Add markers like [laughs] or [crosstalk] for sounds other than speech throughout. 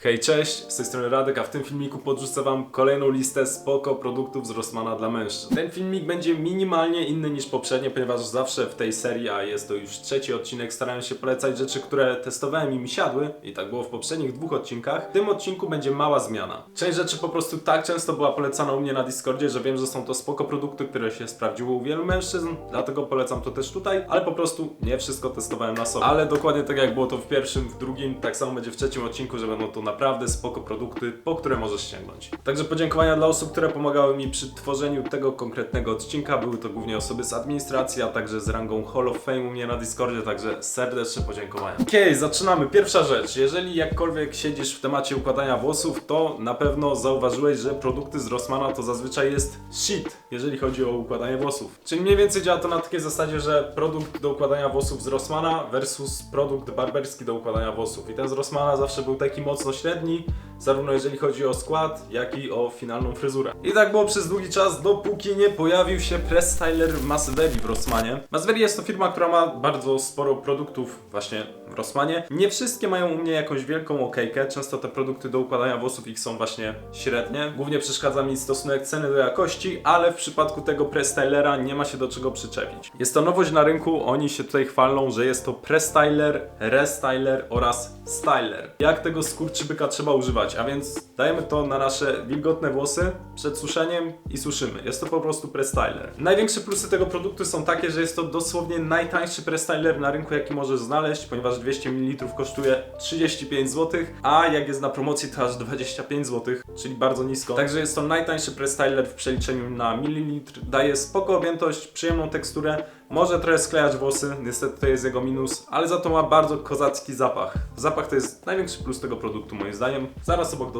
Hej, cześć, z tej strony Radek, a w tym filmiku podrzucę wam kolejną listę spoko produktów z Rossmana dla mężczyzn. Ten filmik będzie minimalnie inny niż poprzednie, ponieważ zawsze w tej serii, a jest to już trzeci odcinek, starałem się polecać rzeczy, które testowałem i mi siadły, i tak było w poprzednich dwóch odcinkach. W tym odcinku będzie mała zmiana. Część rzeczy po prostu tak często była polecana u mnie na Discordzie, że wiem, że są to spoko produkty, które się sprawdziły u wielu mężczyzn, dlatego polecam to też tutaj, ale po prostu nie wszystko testowałem na sobie. Ale dokładnie tak jak było to w pierwszym, w drugim, tak samo będzie w trzecim odcinku, że będą to naprawdę spoko produkty, po które możesz sięgnąć. Także podziękowania dla osób, które pomagały mi przy tworzeniu tego konkretnego odcinka. Były to głównie osoby z administracji, a także z rangą Hall of Fame u mnie na Discordzie, także serdeczne podziękowania. Okej, zaczynamy. Pierwsza rzecz. Jeżeli jakkolwiek siedzisz w temacie układania włosów, to na pewno zauważyłeś, że produkty z Rossmana to zazwyczaj jest shit, jeżeli chodzi o układanie włosów. Czyli mniej więcej działa to na takiej zasadzie, że produkt do układania włosów z Rossmana versus produkt barberski do układania włosów. I ten z Rossmana zawsze był taki mocno średni, zarówno jeżeli chodzi o skład, jak i o finalną fryzurę. I tak było przez długi czas, dopóki nie pojawił się press styler Masveri w Rossmanie. Masveri jest to firma, która ma bardzo sporo produktów właśnie w Rossmanie. Nie wszystkie mają u mnie jakąś wielką okejkę, często te produkty do układania włosów ich są właśnie średnie. Głównie przeszkadza mi stosunek ceny do jakości, ale w przypadku tego press stylera nie ma się do czego przyczepić. Jest to nowość na rynku, oni się tutaj chwalą, że jest to press styler, restyler oraz styler. Jak tego skurczybyka trzeba używać, a więc dajemy to na nasze wilgotne włosy przed suszeniem i suszymy. Jest to po prostu press styler. Największe plusy tego produktu są takie, że jest to dosłownie najtańszy press styler na rynku, jaki możesz znaleźć, ponieważ 200 ml kosztuje 35 zł, a jak jest na promocji to aż 25 zł, czyli bardzo nisko. Także jest to najtańszy press styler w przeliczeniu na mililitr. Daje spoko objętość, przyjemną teksturę. Może trochę sklejać włosy, niestety to jest jego minus, ale za to ma bardzo kozacki zapach. Zapach to jest największy plus tego produktu moim zdaniem, zaraz obok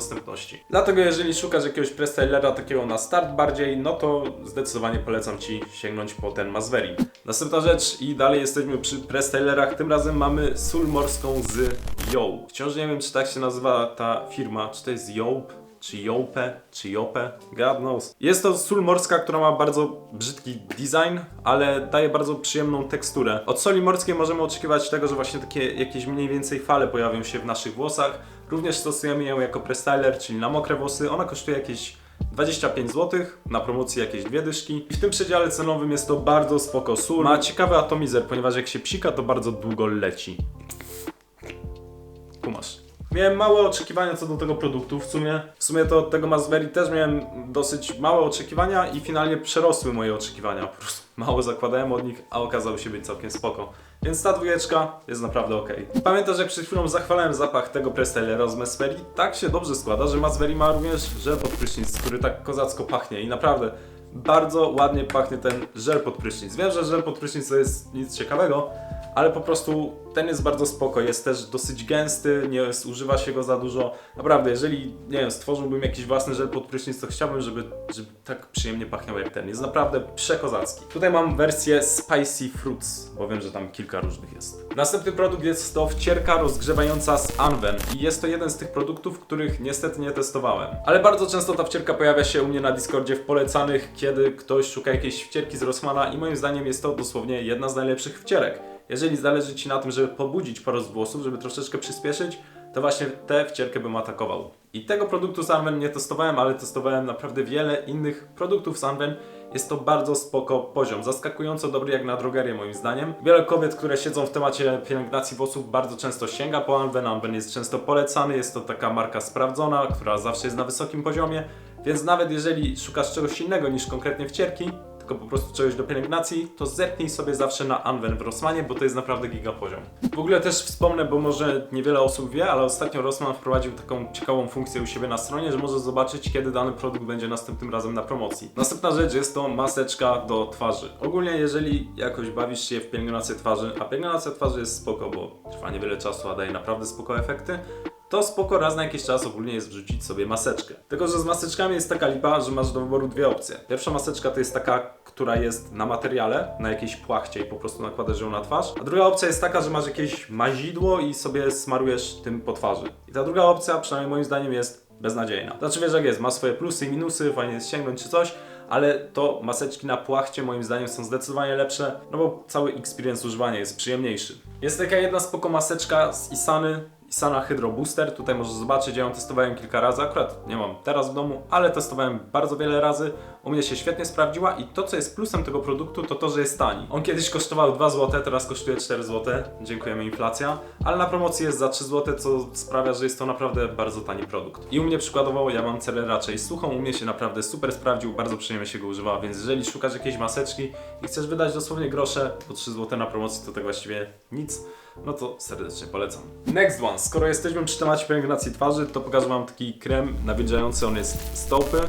Dlatego jeżeli szukasz jakiegoś prestylera takiego na start bardziej, no to zdecydowanie polecam Ci sięgnąć po ten Masveri. Następna rzecz i dalej jesteśmy przy prestylerach, tym razem mamy sól morską z Yo. Wciąż nie wiem czy tak się nazywa ta firma, czy to jest Jope, czy Jope, czy Jope, God knows. Jest to sól morska, która ma bardzo brzydki design, ale daje bardzo przyjemną teksturę. Od soli morskiej możemy oczekiwać tego, że właśnie takie jakieś mniej więcej fale pojawią się w naszych włosach. Również stosujemy ją jako prestyler, czyli na mokre włosy. Ona kosztuje jakieś 25 zł, na promocji jakieś dwie dyszki. I w tym przedziale cenowym jest to bardzo spoko sól. Ma ciekawy atomizer, ponieważ jak się psika, to bardzo długo leci. Kumasz. Miałem małe oczekiwania co do tego produktu. W sumie, w sumie to od tego Masveri też miałem dosyć małe oczekiwania i finalnie przerosły moje oczekiwania. Po prostu mało zakładałem od nich, a okazało się być całkiem spoko. Więc ta dwójeczka jest naprawdę ok. Pamiętasz jak przed chwilą zachwalałem zapach tego prestylera z Masveri? Tak się dobrze składa, że Masveri ma również żel pod prysznic, który tak kozacko pachnie i naprawdę bardzo ładnie pachnie ten żel pod prysznic. Wiem, że żel pod prysznic to jest nic ciekawego, ale po prostu ten jest bardzo spoko, jest też dosyć gęsty, nie używa się go za dużo. Naprawdę, jeżeli, nie wiem, stworzyłbym jakiś własny żel pod prysznic, to chciałbym, żeby, żeby tak przyjemnie pachniał jak ten. Jest naprawdę przekozacki. Tutaj mam wersję Spicy Fruits, bo wiem, że tam kilka różnych jest. Następny produkt jest to wcierka rozgrzewająca z Anwen i jest to jeden z tych produktów, których niestety nie testowałem. Ale bardzo często ta wcierka pojawia się u mnie na Discordzie w polecanych, kiedy ktoś szuka jakiejś wcierki z Rossmana i moim zdaniem jest to dosłownie jedna z najlepszych wcierek. Jeżeli zależy Ci na tym, żeby pobudzić porost włosów, żeby troszeczkę przyspieszyć, to właśnie tę wcierkę bym atakował. I tego produktu z Anwen nie testowałem, ale testowałem naprawdę wiele innych produktów z Anwen. Jest to bardzo spoko poziom, zaskakująco dobry jak na drogerię moim zdaniem. Wiele kobiet, które siedzą w temacie pielęgnacji włosów bardzo często sięga po Anwen. Anwen jest często polecany, jest to taka marka sprawdzona, która zawsze jest na wysokim poziomie. Więc nawet jeżeli szukasz czegoś innego niż konkretnie wcierki, tylko po prostu czegoś do pielęgnacji, to zerknij sobie zawsze na Anwen w Rossmanie, bo to jest naprawdę giga poziom. W ogóle też wspomnę, bo może niewiele osób wie, ale ostatnio Rossmann wprowadził taką ciekawą funkcję u siebie na stronie, że możesz zobaczyć, kiedy dany produkt będzie następnym razem na promocji. Następna rzecz jest to maseczka do twarzy. Ogólnie, jeżeli jakoś bawisz się w pielęgnację twarzy, a pielęgnacja twarzy jest spoko, bo trwa niewiele czasu, a daje naprawdę spoko efekty, to spoko raz na jakiś czas ogólnie jest wrzucić sobie maseczkę. Tylko, że z maseczkami jest taka lipa, że masz do wyboru dwie opcje. Pierwsza maseczka to jest taka, która jest na materiale, na jakiejś płachcie i po prostu nakładasz ją na twarz. A druga opcja jest taka, że masz jakieś mazidło i sobie smarujesz tym po twarzy. I ta druga opcja, przynajmniej moim zdaniem, jest beznadziejna. Znaczy wiesz jak jest, ma swoje plusy i minusy, fajnie jest sięgnąć czy coś, ale to maseczki na płachcie moim zdaniem są zdecydowanie lepsze, no bo cały experience używania jest przyjemniejszy. Jest taka jedna spoko maseczka z Isany, Isana Hydro Booster. Tutaj możesz zobaczyć, ja ją testowałem kilka razy, akurat nie mam teraz w domu, ale testowałem bardzo wiele razy. U mnie się świetnie sprawdziła i to, co jest plusem tego produktu, to to, że jest tani. On kiedyś kosztował 2 zł, teraz kosztuje 4 zł. Dziękujemy inflacja, ale na promocji jest za 3 zł, co sprawia, że jest to naprawdę bardzo tani produkt. I u mnie przykładowo ja mam cerę raczej suchą, u mnie się naprawdę super sprawdził, bardzo przyjemnie się go używa, więc jeżeli szukasz jakiejś maseczki i chcesz wydać dosłownie grosze, po 3 zł na promocji to tak właściwie nic, no to serdecznie polecam. Next one, skoro jesteśmy przy temacie pielęgnacji twarzy, to pokażę wam taki krem nawilżający, on jest z Taupy.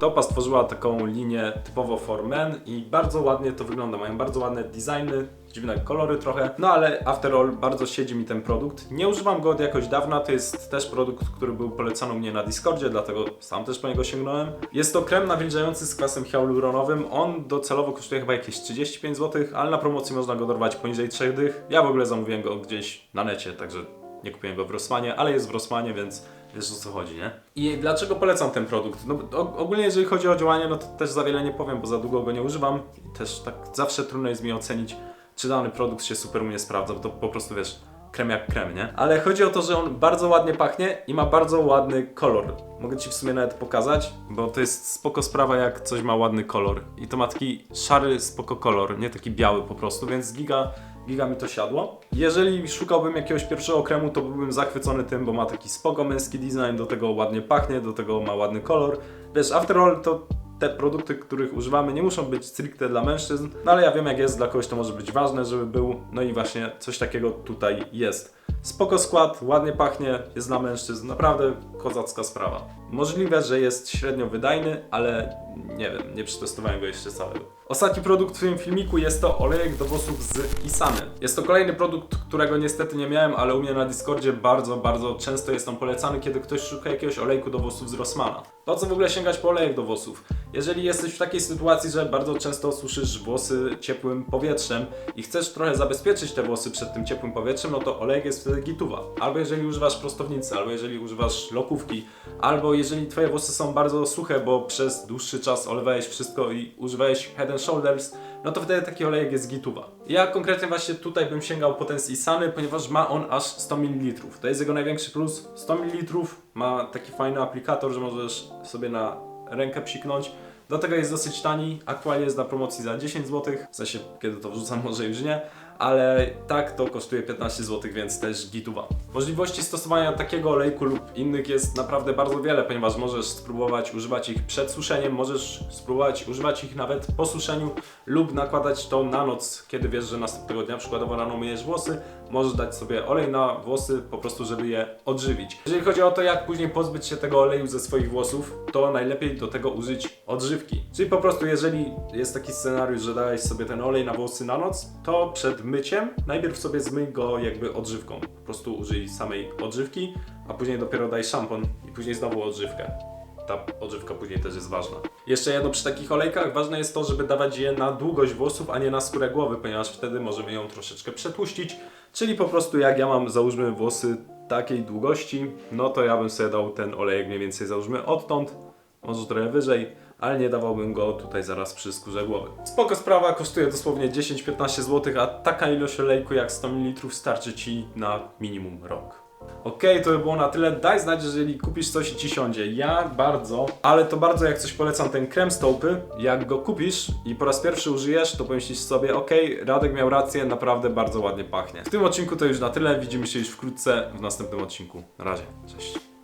Taupa stworzyła taką linię typowo for men i bardzo ładnie to wygląda, mają bardzo ładne designy, dziwne kolory trochę, no ale after all bardzo siedzi mi ten produkt. Nie używam go od jakoś dawna, to jest też produkt, który był polecany mnie na Discordzie, dlatego sam też po niego sięgnąłem. Jest to krem nawilżający z kwasem hialuronowym, on docelowo kosztuje chyba jakieś 35 zł, ale na promocji można go dorwać poniżej 3 dych. Ja w ogóle zamówiłem go gdzieś na necie, także nie kupiłem go w Rossmanie, ale jest w Rossmanie, więc wiesz o co chodzi, nie? I dlaczego polecam ten produkt? No ogólnie jeżeli chodzi o działanie, no to też za wiele nie powiem, bo za długo go nie używam i też tak zawsze trudno jest mi ocenić, czy dany produkt się super u mnie sprawdza, bo to po prostu wiesz, krem jak krem, nie? Ale chodzi o to, że on bardzo ładnie pachnie i ma bardzo ładny kolor. Mogę Ci w sumie nawet pokazać, bo to jest spoko sprawa, jak coś ma ładny kolor. I to ma taki szary, spoko kolor, nie taki biały po prostu, więc giga, giga mi to siadło. Jeżeli szukałbym jakiegoś pierwszego kremu, to byłbym zachwycony tym, bo ma taki spoko męski design, do tego ładnie pachnie, do tego ma ładny kolor. Wiesz, after all to te produkty, których używamy, nie muszą być stricte dla mężczyzn, no ale ja wiem jak jest, dla kogoś to może być ważne, żeby był, no i właśnie coś takiego tutaj jest. Spoko skład, ładnie pachnie, jest dla mężczyzn, naprawdę kozacka sprawa. Możliwe, że jest średnio wydajny, ale nie wiem, nie przetestowałem go jeszcze całego. Ostatni produkt w tym filmiku jest to olejek do włosów z Isany. Jest to kolejny produkt, którego niestety nie miałem, ale u mnie na Discordzie bardzo, bardzo często jest on polecany, kiedy ktoś szuka jakiegoś olejku do włosów z Rossmana. Po co w ogóle sięgać po olejek do włosów? Jeżeli jesteś w takiej sytuacji, że bardzo często suszysz włosy ciepłym powietrzem i chcesz trochę zabezpieczyć te włosy przed tym ciepłym powietrzem, no to olejek jest wtedy gituwa. Albo jeżeli używasz prostownicy, albo jeżeli używasz lokówki, albo jeżeli twoje włosy są bardzo suche, bo przez dłuższy czas olewałeś wszystko i używałeś Head and Shoulders, no to wtedy taki olejek jest gituwa. Ja konkretnie właśnie tutaj bym sięgał po ten Isany, ponieważ ma on aż 100 ml. To jest jego największy plus. 100 ml ma taki fajny aplikator, że możesz sobie na rękę psiknąć. Do tego jest dosyć tani, aktualnie jest na promocji za 10 zł, w sensie kiedy to wrzucam [laughs] może już nie, ale tak to kosztuje 15 zł, więc też gituwa. Możliwości stosowania takiego olejku lub innych jest naprawdę bardzo wiele, ponieważ możesz spróbować używać ich przed suszeniem, możesz spróbować używać ich nawet po suszeniu lub nakładać to na noc, kiedy wiesz, że następnego dnia przykładowo rano myjesz włosy, możesz dać sobie olej na włosy po prostu, żeby je odżywić. Jeżeli chodzi o to, jak później pozbyć się tego oleju ze swoich włosów, to najlepiej do tego użyć odżywki. Czyli po prostu, jeżeli jest taki scenariusz, że dałeś sobie ten olej na włosy na noc, to przed myciem najpierw sobie zmyj go jakby odżywką. Po prostu użyj samej odżywki, a później dopiero daj szampon i później znowu odżywkę ta odżywka później też jest ważna. Jeszcze jedno przy takich olejkach, ważne jest to, żeby dawać je na długość włosów, a nie na skórę głowy, ponieważ wtedy możemy ją troszeczkę przetłuścić, czyli po prostu jak ja mam załóżmy włosy takiej długości, no to ja bym sobie dał ten olejek mniej więcej załóżmy odtąd, może trochę wyżej, ale nie dawałbym go tutaj zaraz przy skórze głowy. Spoko sprawa, kosztuje dosłownie 10-15 zł, a taka ilość olejku jak 100 ml starczy Ci na minimum rok. Okej, to by było na tyle. Daj znać, jeżeli kupisz coś i ci siądzie. Ja bardzo, ale to bardzo jak coś polecam ten krem z taupy. Jak go kupisz i po raz pierwszy użyjesz, to pomyślisz sobie, okej, Radek miał rację, naprawdę bardzo ładnie pachnie. W tym odcinku to już na tyle. Widzimy się już wkrótce w następnym odcinku. Na razie, cześć.